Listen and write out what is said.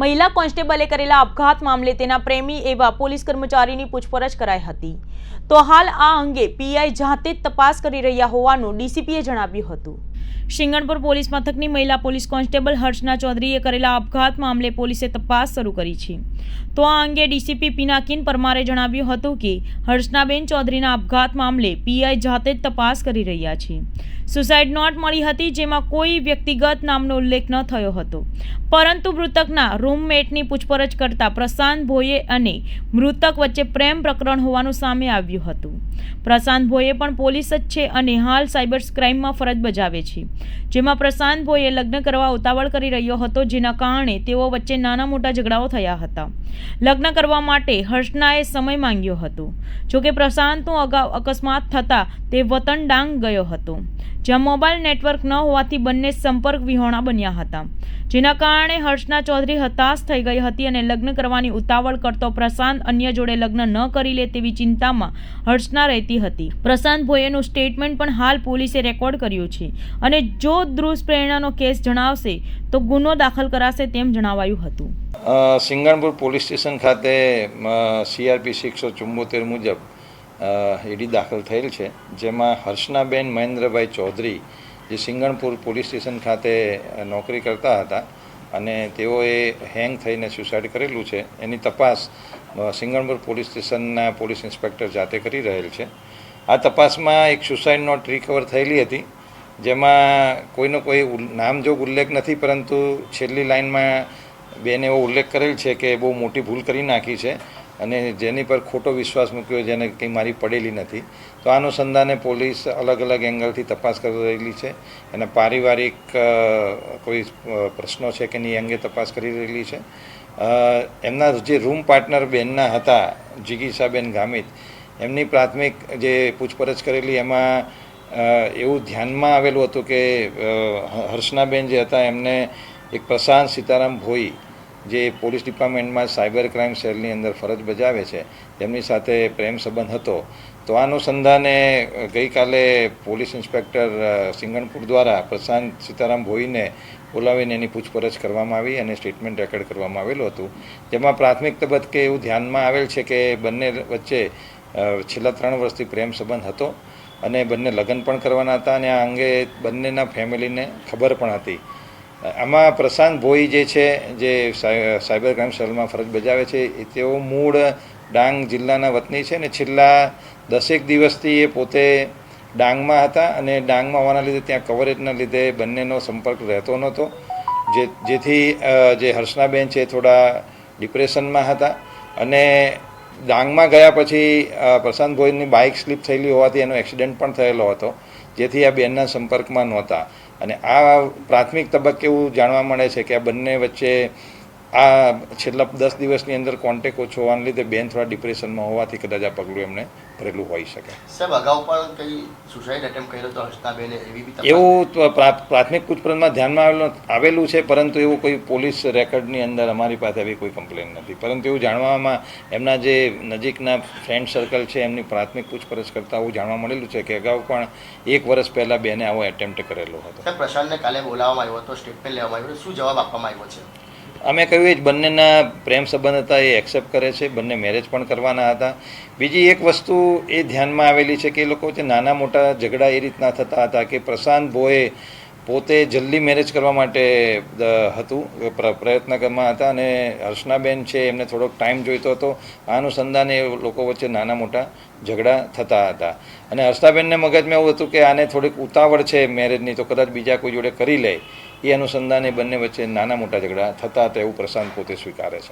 મહિલા કોન્સ્ટેબલે કરેલા આપઘાત મામલે તેના પ્રેમી એવા પોલીસ કર્મચારીની પૂછપરછ કરાઈ હતી. તો હાલ આ અંગે પીઆઈ જાતે જ તપાસ કરી રહ્યા હોવાનું ડીસીપીએ જણાવ્યું હતું. સિંગણપુર પોલીસ મથકની મહિલા પોલીસ કોન્સ્ટેબલ હર્ષના ચૌધરીએ કરેલા આપઘાત મામલે પોલીસે તપાસ શરૂ કરી છે. તો આ અંગે ડીસીપી પિનાકીન પરમારે જણાવ્યું હતું કે, હર્ષનાબેન ચૌધરીના આપઘાત મામલે પીઆઈ જાતે જ તપાસ કરી રહ્યા છે. સુસાઇડ નોટ મળી હતી જેમાં કોઈ વ્યક્તિગત નામનો ઉલ્લેખ ન થયો હતો. પરંતુ મૃતકના રૂમમેટની પૂછપરછ કરતા પ્રશાંત ભોઈએ અને મૃતક વચ્ચે પ્રેમ પ્રકરણ હોવાનું સામે આવ્યું હતું. પ્રશાંત ભોઈએ પણ પોલીસ જ છે અને હાલ સાયબર ક્રાઇમમાં ફરજ બજાવે છે. જેમાં પ્રશાંત ભોઈએ લગ્ન કરવા ઉતાવળ કરી રહ્યો હતો, જેના કારણે તેઓ વચ્ચે નાના મોટા ઝઘડાઓ થયા હતા. લગ્ન કરવા માટે હર્ષનાએ સમય માંગ્યો હતો. જોકે પ્રશાંતનું અગાઉ અકસ્માત થતાં તે વતન ડાંગ ગયો હતો. જ્યાં મોબાઈલ નેટવર્ક ન હોવાથી બંને સંપર્ક વિહોણા બન્યા હતા. જેના કારણે હર્ષના ચૌધરી હતાશ થઈ ગઈ હતી અને લગ્ન કરવાની ઉતાવળ કરતો પ્રશાંત અન્ય જોડે લગ્ન ન કરી લે તેવી ચિંતામાં હર્ષના રહેતી હતી. પ્રશાંત ભોયેનું સ્ટેટમેન્ટ પણ હાલ પોલીસે રેકોર્ડ કર્યું છે. અને જો દુષ્પ્રેરણાનો કેસ જણાવશે, તો ગુનો દાખલ કરાશે તેમ જણાવાયું હતું. સિંગણપુર પોલીસ સ્ટેશન ખાતે સીઆરપી એકસો ચુંબોતેર મુજબ ઈડી દાખલ થયેલ છે, જેમાં હર્ષનાબેન મહેન્દ્રભાઈ ચૌધરી, જે સિંગણપુર પોલીસ સ્ટેશન ખાતે નોકરી કરતા હતા, અને તેઓએ હેંગ થઈને સુસાઇડ કરેલું છે. એની તપાસ સિંગણપુર પોલીસ સ્ટેશનના પોલીસ ઇન્સ્પેક્ટર જાતે કરી રહેલ છે. આ તપાસમાં એક સુસાઇડ નોટ રિકવર થયેલી હતી. જેમાં કોઈનો કોઈ નામ નામજોગ ઉલ્લેખ નથી, પરંતુ છેલ્લી લાઇનમાં બેન એવો ઉલ્લેખ કરેલ છે કે બહુ મોટી ભૂલ કરી નાખી છે અને જેની પર ખોટો વિશ્વાસ મૂક્યો જેને કંઈ મારી પડેલી નથી. તો અનુસંધાને પોલીસ અલગ અલગ એંગલથી તપાસ કરી રહેલી છે. એના પારિવારિક કોઈ પ્રશ્નો છે કે નહીં અંગે તપાસ કરી રહેલી છે. એમના જે રૂમ પાર્ટનર બેનના હતા, જિગીસાબેન ગામિત, એમની પ્રાથમિક જે પૂછપરછ કરેલી, એમાં એવું ધ્યાનમાં આવેલું હતું કે હર્ષનાબેન જે હતા, એમને એક પ્રશાંત સીતારામ ભોઈ, જે પોલીસ ડિપાર્ટમેન્ટમાં સાયબર ક્રાઇમ સેલની અંદર ફરજ બજાવે છે, તેમની સાથે પ્રેમ સંબંધ હતો. તો આ અનુસંધાને ગઈકાલે પોલીસ ઇન્સ્પેક્ટર સિંગણપુર દ્વારા પ્રશાંત સીતારામ ભોઈને બોલાવીને એની પૂછપરછ કરવામાં આવી અને સ્ટેટમેન્ટ રેકોર્ડ કરવામાં આવેલું હતું. જેમાં પ્રાથમિક તબક્કે એવું ધ્યાનમાં આવેલ છે કે બંને વચ્ચે છેલ્લા ત્રણ વર્ષથી પ્રેમ સંબંધ હતો. અને બંને લગ્ન પણ કરવાના હતા અને આ અંગે બંનેના ફેમિલીને ખબર પણ હતી. આમાં પ્રશાંત ભોઈ જે છે, જે સાય- સાયબર ક્રાઇમ સેલમાં ફરજ બજાવે છે, એ તેઓ મૂળ ડાંગ જિલ્લાના વતની છે ને છેલ્લા દસેક દિવસથી એ પોતે ડાંગમાં હતા અને ડાંગમાં હોવાના લીધે ત્યાં કવરેજના લીધે બંનેનો સંપર્ક રહેતો નહોતો. જે, જેથી જે હર્ષનાબેન છે થોડા ડિપ્રેશનમાં હતા અને ડાંગમાં ગયા પછી પ્રશાંત ભોઈની બાઇક સ્લીપ થયેલી હોવાથી એનો એક્સિડન્ટ પણ થયેલો હતો, જેથી આ બેનના સંપર્કમાં નહોતા. અને આ પ્રાથમિક તબક્કે એવું જાણવા મળે છે કે આ બંને વચ્ચે આ છેલ્લા દસ દિવસની અંદર કોન્ટેક ઓછો હોવાને લીધે બેન થોડા ડિપ્રેશનમાં હોવાથી કદાચ આ પગલું એમણે ભરેલું હોઈ શકે. સાહેબ અગાઉ પણ કઈ સુસાઇડ એટેમ્પ કર્યો તો હર્ષનાબેને એવી એવું પ્રાથમિક પૂછપરછમાં ધ્યાનમાં આવેલું આવેલું છે પરંતુ એવું કોઈ પોલીસ રેકોર્ડની અંદર અમારી પાસે આવી કોઈ કમ્પ્લેન નથી. પરંતુ એવું જાણવામાં એમના જે નજીકના ફ્રેન્ડ સર્કલ છે એમની પ્રાથમિક પૂછપરછ કરતાં એવું જાણવા મળેલું છે કે અગાઉ પણ એક વર્ષ પહેલાં બેને આવો એટેમ્પ્ટ કરેલો હતો. પ્રશાંતને કાલે બોલાવવામાં આવ્યો હતો સ્ટેટમેન્ટ લેવામાં આવ્યું શું જવાબ આપવામાં આવ્યો છે? અમે કહ્યું એ જ, બંનેના પ્રેમ સંબંધ હતા, એ એક્સેપ્ટ કરે છે, બંને મેરેજ પણ કરવાના હતા. બીજી એક વસ્તુ એ ધ્યાનમાં આવેલી છે કે એ લોકો વચ્ચે નાના મોટા ઝઘડા એ રીતના થતા હતા કે પ્રશાંત બોએ પોતે જલ્દી મેરેજ કરવા માટે હતું, પ્ર- પ્રયત્ન કરવામાં હતા અને હર્ષનાબેન છે એમને થોડોક ટાઈમ જોઈતો હતો. આ અનુસંધાને લોકો વચ્ચે નાના મોટા ઝઘડા થતા હતા. અને હર્ષનાબેનને મગજમાં એવું હતું કે આને થોડીક ઉતાવળ છે મેરેજની તો કદાચ બીજા કોઈ જોડે કરી લે. એ અનુસંધાને બંને વચ્ચે નાના મોટા ઝઘડા થતા હતા એવું પ્રશાંત પોતે સ્વીકારે છે.